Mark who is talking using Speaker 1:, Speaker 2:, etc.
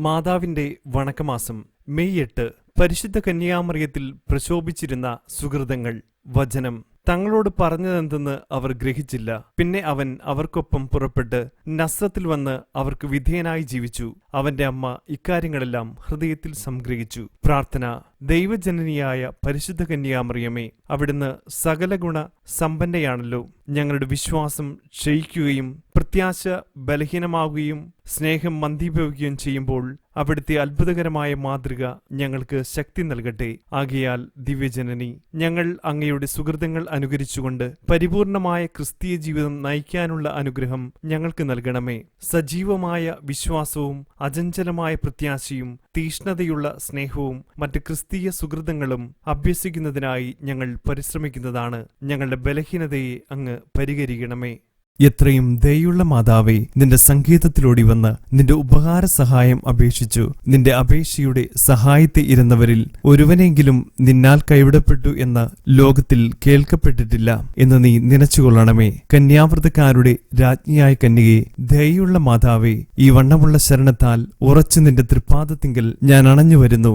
Speaker 1: മാതാവിന്റെ വണക്കമാസം മെയ് എട്ട് പരിശുദ്ധ കന്യാമറിയത്തിൽ പ്രശോഭിച്ചിരുന്ന സുഹൃതങ്ങൾ വചനം. തങ്ങളോട് പറഞ്ഞതെന്തെന്ന് അവർ ഗ്രഹിച്ചില്ല. പിന്നെ അവൻ അവർക്കൊപ്പം പുറപ്പെട്ട് നസ്രത്തിൽ വന്ന് അവർക്ക് വിധേയനായി ജീവിച്ചു. അവന്റെ അമ്മ ഇക്കാര്യങ്ങളെല്ലാം ഹൃദയത്തിൽ സംഗ്രഹിച്ചു. പ്രാർത്ഥന. ദൈവജനനിയായ പരിശുദ്ധ കന്യാമറിയമേ അവിടുന്ന് സകല ഗുണ സമ്പന്നയാണല്ലോ. ഞങ്ങളുടെ വിശ്വാസം ക്ഷയിക്കുകയും പ്രത്യാശ ബലഹീനമാവുകയും സ്നേഹം മന്ദീഭവിക്കുകയും ചെയ്യുമ്പോൾ അവിടുത്തെ അത്ഭുതകരമായ മാതൃക ഞങ്ങൾക്ക് ശക്തി നൽകട്ടെ. ആകയാൽ ദിവ്യജനനി ഞങ്ങൾ അങ്ങയുടെ സുഹൃതങ്ങൾ അനുകരിച്ചുകൊണ്ട് പരിപൂർണമായ ക്രിസ്തീയ ജീവിതം നയിക്കാനുള്ള അനുഗ്രഹം ഞങ്ങൾക്ക് നൽകണമേ. സജീവമായ വിശ്വാസവും അചഞ്ചലമായ പ്രത്യാശയും തീഷ്ണതയുള്ള സ്നേഹവും മറ്റ് ക്രിസ്തീയ സുഹൃതങ്ങളും അഭ്യസിക്കുന്നതിനായി ഞങ്ങൾ പരിശ്രമിക്കുന്നതാണ്. ഞങ്ങളുടെ ബലഹീനതയെ അങ്ങ് പരിഹരിക്കണമേ. എത്രയും ദയുള്ള മാതാവേ നിന്റെ സംഗീതത്തിലൂടി വന്ന് നിന്റെ ഉപകാര സഹായം അപേക്ഷിച്ചു. നിന്റെ അപേക്ഷയുടെ സഹായത്തെ ഇരുന്നവരിൽ ഒരുവനെങ്കിലും നിന്നാൽ കൈവിടപ്പെട്ടു എന്ന് ലോകത്തിൽ കേൾക്കപ്പെട്ടിട്ടില്ല എന്ന് നീ നനച്ചുകൊള്ളണമേ. കന്യാവൃതക്കാരുടെ രാജ്ഞിയായ കന്യകെ ദയുള്ള മാതാവേ ഈ വണ്ണമുള്ള ശരണത്താൽ ഉറച്ചു നിന്റെ തൃപ്പാദത്തിങ്കൽ ഞാൻ അണഞ്ഞു വരുന്നു